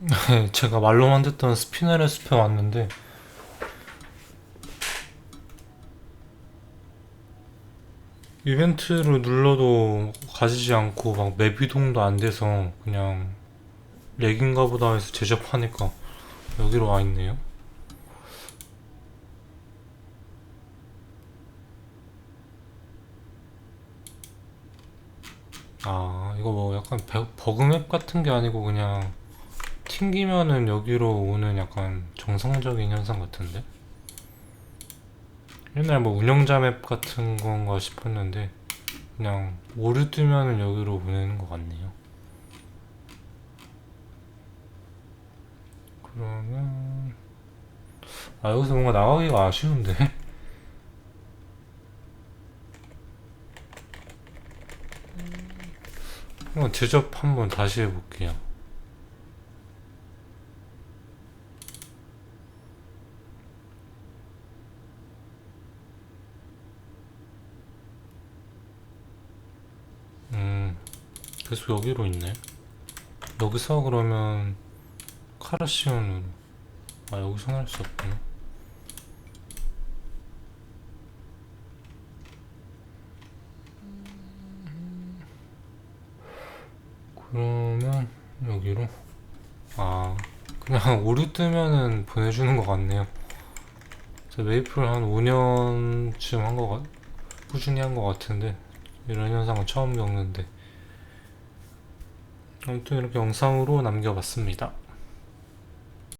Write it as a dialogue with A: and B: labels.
A: 네, 제가 말로만 듣던 스피너의 숲에 왔는데 이벤트를 눌러도 가지지 않고 막 맵 이동도 안 돼서 그냥 렉인가 보다 해서 제접하니까 여기로 와 있네요. 아, 이거 뭐 약간 버- 버그맵 같은 게 아니고 그냥 튕기면은 여기로 오는 약간 정상적인 현상 같은데? 옛날 뭐 운영자 맵 같은 건가 싶었는데 그냥 오류 뜨면은 여기로 보내는 것 같네요. 그러면 아 여기서 뭔가 나가기가 아쉬운데? 한번 제접 한번 다시 해볼게요. 음, 계속 여기로 있네. 여기서 그러면 카라시온으로. 아, 여기서는 할수 없구나. 그러면 여기로. 아, 그냥 오류 뜨면은 보내주는 것 같네요. 저 메이플 한 5년쯤 한 것 같, 꾸준히 한 것 같은데, 이런 현상은 처음 겪는데. 아무튼 이렇게 영상으로 남겨봤습니다.